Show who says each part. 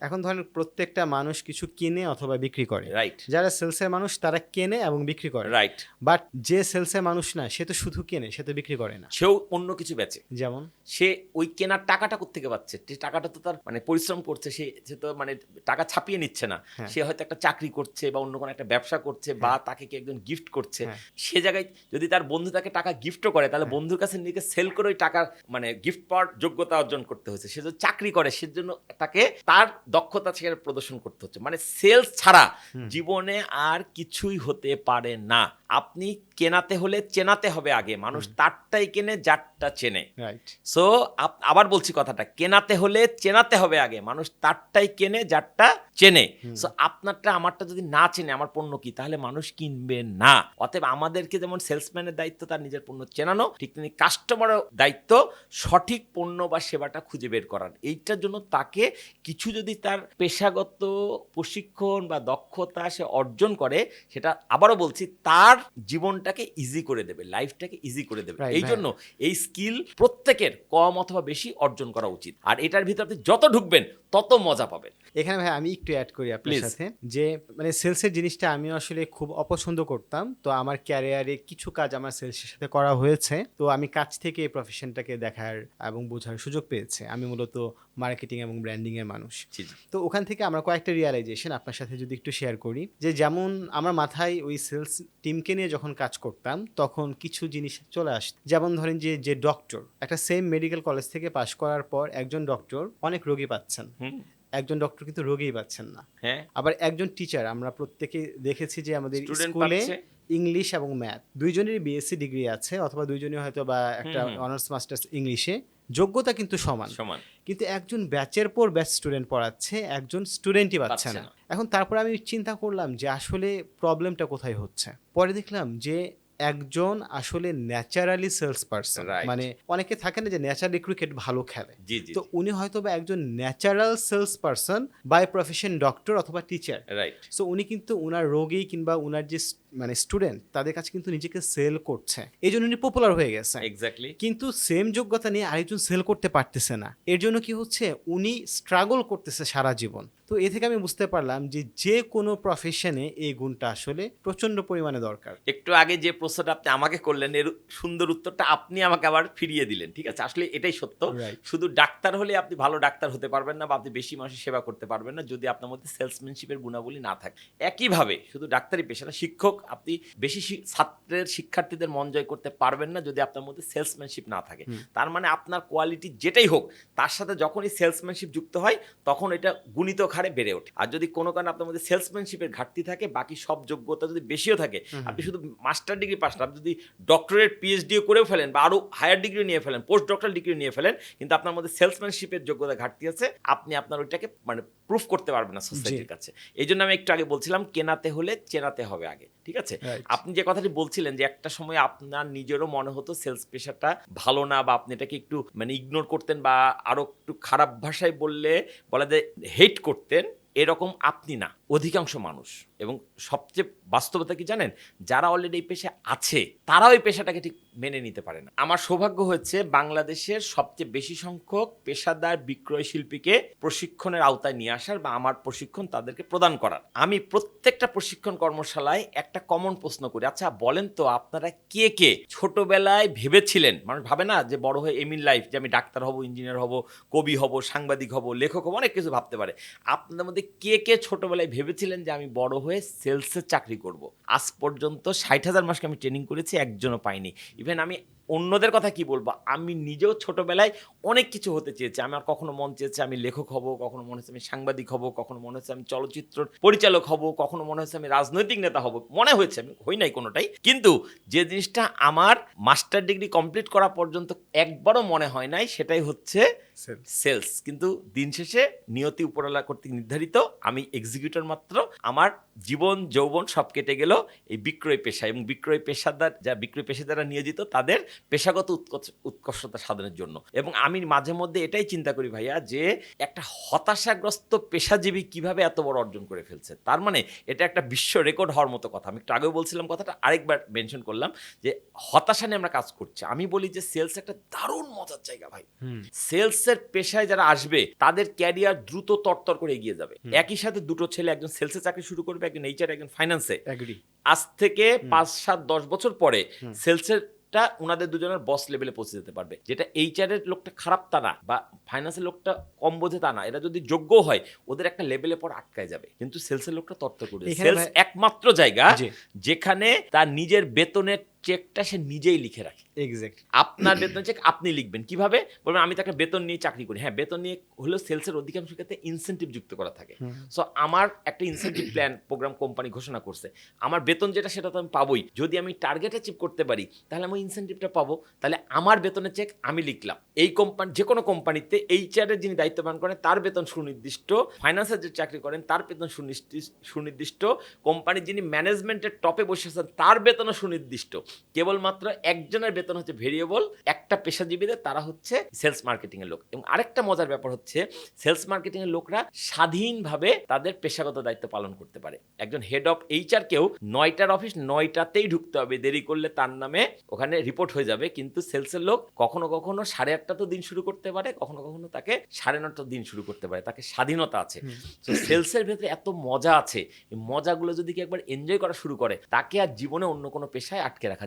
Speaker 1: এখন ধরেন প্রত্যেকটা মানুষ কিছু কিনে অথবা বিক্রি করে।
Speaker 2: রাইট
Speaker 1: যারা সেলসের মানুষ তারা কেনে এবং বিক্রি করে।
Speaker 2: রাইট
Speaker 1: বাট যে সেলসের মানুষ না সে তো শুধু কেনে সে তো বিক্রি করে না।
Speaker 2: সেও অন্য কিছু বেচে।
Speaker 1: যেমন?
Speaker 2: সে ওই কেনার টাকাটা কোথেকে পাচ্ছে? টাকাটা তো তার মানে পরিশ্রম করছে সে সে তো মানে টাকা ছাপিয়ে নিচ্ছে না।
Speaker 1: হ্যাঁ।
Speaker 2: সে হয়তো একটা চাকরি করছে বা অন্য কোনো একটা ব্যবসা করছে বা তাকে কি একজন গিফট করছে।
Speaker 1: হ্যাঁ।
Speaker 2: সে জায়গায় যদি তার বন্ধু তাকে টাকা গিফটও করে তাহলে
Speaker 1: হ্যাঁ।
Speaker 2: বন্ধুর কাছে নিজেকে সেল করে ওই টাকার মানে গিফট পাওয়ার যোগ্যতা অর্জন করতে হচ্ছে সে যদি চাকরি করে সেজন্য তাকে তার দক্ষতা সেখানে প্রদর্শন করতে হচ্ছে। মানে সেলস ছাড়া জীবনে আর কিছুই হতে পারে না। আপনি কেনাতে হলে চেনাতে হবে আগে। মানুষ তারটাই কেনে যারটা চেনে। সো আবার বলছি কথাটা কেনাতে হলে চেনাতে হবে আগে। মানুষ তারটাই কেনে যারটা চেনে। সো আপনারটা আমারটা যদি না চেনে আমার পণ্য কি? তাহলে মানুষ কিনবে না। অতএব আমাদেরকে যেমন সেলসম্যানের দায়িত্ব তার নিজের পণ্য চেনানো ঠিক তেমনি কাস্টমারের দায়িত্ব সঠিক পণ্য বা সেবাটা খুঁজে বের করার। এইটার জন্য তাকে কিছু যদি তার পেশাগত প্রশিক্ষণ বা দক্ষতা সে অর্জন করে সেটা আবারও বলছি তার জীবনটাকে ইজি করে দেবে লাইফটাকে ইজি করে দেবে। এই জন্য এই স্কিল প্রত্যেকের কম অথবা বেশি অর্জন করা উচিত। আর এটার ভিতরে যত ঢুকবেন তত মজা পাবেন।
Speaker 1: এখানে ভাই আমি একটু অ্যাড করি আপনার সাথে যে মানে সেলসের জিনিসটা আমি আসলে খুব অপছন্দ করতাম। তো আমার ক্যারিয়ারে কিছু কাজ আমার সেলসের সাথে করা হয়েছে। তো আমি কাজ থেকে এই প্রফেশনটাকে দেখার এবং বোঝার সুযোগ পেয়েছে। আমি মূলত মার্কেটিং এবং ব্র্যান্ডিং এর মানুষ। তো ওখান থেকে আমরা কয়েকটা রিয়ালাইজেশন আপনার সাথে যদি একটু শেয়ার করি। যে যেমন আমার মাথায় ওই সেলস টিমকে নিয়ে যখন কাজ করতাম তখন কিছু জিনিস চলে আসত যেমন ধরেন যে যে ডক্টর একটা সেম মেডিকেল কলেজ থেকে পাশ করার পর একজন ডক্টর অনেক রোগী পাচ্ছেন। একজন ডক্টর কিন্তু রোগীই পাচ্ছেন না।
Speaker 2: হ্যাঁ।
Speaker 1: আবার একজন টিচার আমরা প্রত্যেকে দেখেছি যে আমাদের স্কুলে ইংলিশ এবং ম্যাথ দুইজনেরই বিএসসি ডিগ্রি আছে অথবা দুইজনই হয়তো বা একটা। অনার্স মাস্টার্স ইংলিশে যোগ্যতা কিন্তু সমান।
Speaker 2: সমান।
Speaker 1: কিন্তু একজন ব্যাচের পর ব্যাচ স্টুডেন্ট পড়াচ্ছে একজন স্টুডেন্টই পাচ্ছে না। এখন তারপর আমি চিন্তা করলাম যে আসলে প্রবলেমটা কোথায় হচ্ছে? পরে দেখলাম যে একজন আসলে ন্যাচারালি সেলস পারসন. মানে অনেকে থাকে না যে ন্যাচারালি ক্রিকেট ভালো খেলে। তো উনি হয়তো বা একজন natural sales person by profession doctor অথবা টিচার।
Speaker 2: রাইট
Speaker 1: সো উনি কিন্তু ওনার রোগী কিংবা ওনার যে মানে স্টুডেন্ট তাদের কাছে কিন্তু নিজেকে সেল করছে। এই জন্য উনি পপুলার হয়ে গেছে
Speaker 2: এক্স্যাক্টলি
Speaker 1: কিন্তু সেম যোগ্যতা নিয়ে আরেকজন সেল করতে পারতেছে না। এর জন্য কি হচ্ছে? উনি স্ট্রাগল করতেছে সারা জীবন। তো এ থেকে আমি বুঝতে পারলাম যে যে কোনো প্রফেশনে এই গুণটা আসলে প্রচণ্ড পরিমাণে দরকার।
Speaker 2: একটু আগে যে প্রশ্নটা আপনি আমাকে করলেন এর সুন্দর উত্তরটা আপনি আমাকে আবার ফিরিয়ে দিলেন ঠিক আছে? আসলে এটাই সত্য। শুধু ডাক্তার হলে আপনি ভালো ডাক্তার হতে পারবেন না বা আপনি বেশি মানুষের সেবা করতে পারবেন না যদি আপনার মধ্যে সেলসম্যানশিপের গুণাবলী না থাকে। একইভাবে শুধু ডাক্তারি পেশা না শিক্ষক আপনি বেশি ছাত্রের শিক্ষার্থীদের মন জয় করতে পারবেন না যদি আপনার মধ্যে সেলসম্যানশিপ না থাকে। তার মানে আপনার কোয়ালিটি যেটাই হোক তার সাথে যখনই সেলসম্যানশিপ যুক্ত হয় তখন এটা গুণিত হারে বেড়ে ওঠে। আর যদি কোনো কারণে আপনার মধ্যে সেলসম্যানশিপের ঘাটতি থাকে বাকি সব যোগ্যতা যদি বেশিও থাকে আপনি শুধু মাস্টার ডিগ্রি পাস না, আপনি যদি ডক্টরেট পিএইচডিও করেও ফেলেন বা আরও হায়ার ডিগ্রি নিয়ে ফেলেন পোস্ট ডক্টরাল ডিগ্রি নিয়ে ফেলেন কিন্তু আপনার মধ্যে সেলসম্যানশিপের যোগ্যতা ঘাটতি আছে আপনি আপনার ওইটাকে মানে প্রুফ করতে পারবেন না সোসাইটির কাছে। এই জন্য আমি একটু আগে বলছিলাম কেনাতে হলে চেনাতে হবে আগে ঠিক আছে? আপনি যে কথাটি বলছিলেন যে একটা সময় আপনার নিজেরও মনে হতো সেলস পেশাটা ভালো না বা আপনি এটাকে একটু মানে ইগনোর করতেন বা আরও একটু খারাপ ভাষায় বললে বলা যায় হেট করতেন এরকম আপনি না। অধিকাংশ মানুষ এবং সবচেয়ে বাস্তবতা কি জানেন? যারা অলরেডি এই পেশা আছে, তারাও এই পেশাটাকে ঠিক মেনে নিতে পারে না। আমার সৌভাগ্য হচ্ছে বাংলাদেশের সবচেয়ে বেশি সংখ্যক পেশাদার বিক্রয় শিল্পীকে প্রশিক্ষণের আওতায় নিয়ে আসার বা আমার প্রশিক্ষণ তাদেরকে প্রদান করার। আমি প্রত্যেকটা প্রশিক্ষণ কর্মশালায় একটা কমন প্রশ্ন করি আচ্ছা বলেন তো আপনারা কে কে? ছোটবেলায় ভেবেছিলেন, মানুষ ভাবে না যে বড় হয়ে এমিন লাইফ, যে আমি ডাক্তার হব, ইঞ্জিনিয়ার হব, কবি হব, সাংবাদিক হব, লেখক হব, অনেক কিছু ভাবতে পারে। আপনাদের মধ্যে কে কে ছোটবেলায় ভেবেছিলেন যে আমি বড় হয়ে সেলসের চাকরি করব। আজ পর্যন্ত ষাট হাজার মাসকে আমি ট্রেনিং করেছি, একজনও পাইনি। ইভেন আমি অন্যদের কথা কি বলব? আমি নিজেও ছোটবেলায় অনেক কিছু হতে চেয়েছি। আমার কখনো মন চেয়েছে আমি লেখক হব কখনো মনে হচ্ছে আমি সাংবাদিক হব কখনো মনে হচ্ছে আমি চলচ্চিত্র পরিচালক হব কখনো মনে হচ্ছে আমি রাজনৈতিক নেতা হব। মনে হয়েছে আমি হই নাই কোনোটাই। কিন্তু যে জিনিসটা আমার মাস্টার ডিগ্রি কমপ্লিট করা পর্যন্ত একবারও মনে হয় নাই সেটাই হচ্ছে সেলস। কিন্তু দিন শেষে নিয়তি উপরওয়ালা কর্তৃক নির্ধারিত আমি এক্সিকিউটর মাত্র। আমার জীবন যৌবন সব কেটে গেল এই বিক্রয় পেশা। এবং বিক্রয় পেশাদার যা বিক্রয় পেশাদারা নিয়োজিত তাদের পেশাগত উৎকর্ষ- উৎকর্ষতা সাধনের জন্য। এবং আমি মাঝে মধ্যে এটাই চিন্তা করি ভাইয়া যে একটা হতাশাগ্রস্ত পেশাজীবী কীভাবে এত বড় অর্জন করে ফেলছে? তার মানে এটা একটা বিশ্ব রেকর্ড হওয়ার মতো কথা। আমি একটু আগেও বলছিলাম কথাটা আরেকবার মেনশন করলাম যে হতাশা নিয়ে আমরা কাজ করছি। আমি বলি যে সেলস একটা দারুণ মজার জায়গা ভাই। সেলসের পেশায় যারা আসবে তাদের ক্যারিয়ার দ্রুত তরতর করে এগিয়ে যাবে। একই সাথে দুটো ছেলে একজন সেলসে চাকরি শুরু করবে একজন এইচআর একজন ফাইন্যান্সে। আজ থেকে পাঁচ সাত দশ বছর পরে
Speaker 1: হুম।
Speaker 2: সেলসেরটা ওনাদের দুজনের বস লেভেলে পৌঁছে যেতে পারবে। যেটা এইচআর এর লোকটা খারাপ তা না বা ফাইন্যান্সের লোকটা কম বোঝে তা না। এরা যদি যোগ্য হয় ওদের একটা লেভেলে পর আটকায় যাবে। কিন্তু সেলসের লোকটা তত্ত্ব
Speaker 1: করে
Speaker 2: সেলস একমাত্র জায়গা যেখানে তার নিজের বেতনের চেকটা সে নিজেই লিখে রাখে।
Speaker 1: এক্স্যাক্ট
Speaker 2: আপনার বেতন চেক আপনি লিখবেন। কীভাবে? বলবেন আমি তো একটা বেতন নিয়ে চাকরি করি। হ্যাঁ বেতন নিয়ে হলেও সেলসের অধিকাংশ ক্ষেত্রে ইনসেন্টিভ যুক্ত করা থাকে। সো আমার একটা ইনসেন্টিভ প্ল্যান প্রোগ্রাম কোম্পানি ঘোষণা করছে। আমার বেতন যেটা সেটা তো আমি পাবোই। যদি আমি টার্গেট অ্যাচিভ করতে পারি তাহলে আমি ইনসেন্টিভটা পাবো। তাহলে আমার বেতনের চেক আমি লিখলাম। এই কোম্পানি যে কোনো কোম্পানিতে এইচআর এর যিনি দায়িত্ব পালন করেন তার বেতন সুনির্দিষ্ট। ফাইন্যান্সের যে চাকরি করেন তার বেতন সুনির্দিষ্ট সুনির্দিষ্ট। কোম্পানির যিনি ম্যানেজমেন্টের টপে বসে আছেন তার বেতনও সুনির্দিষ্ট। কেবলমাত্র একজনের বেতন হচ্ছে ভেরিয়েবল একটা পেশাজীবীদের তারা হচ্ছে সেলস মার্কেটিং এর লোক। এবং আরেকটা মজার ব্যাপার হচ্ছে সেলস মার্কেটিং এর লোকরা স্বাধীনভাবে তাদের পেশাগত দায়িত্ব পালন করতে পারে। একজন হেড অফ এইচআর কেউ নয়টার অফিস নয়টাতেই ঢুকতে হবে। দেরি করলে তার নামে ওখানে রিপোর্ট হয়ে যাবে। কিন্তু সেলসের লোক কখনো কখনো সাড়ে আটটা তো দিন শুরু করতে পারে কখনো কখনো তাকে সাড়ে নটা দিন শুরু করতে পারে। তাকে স্বাধীনতা আছে। তো সেলসের ভেতরে এত মজা আছে এই মজাগুলো যদি কি একবার এনজয় করা শুরু করে তাকে আর জীবনে অন্য কোনো পেশায় আটকে রাখা যাবে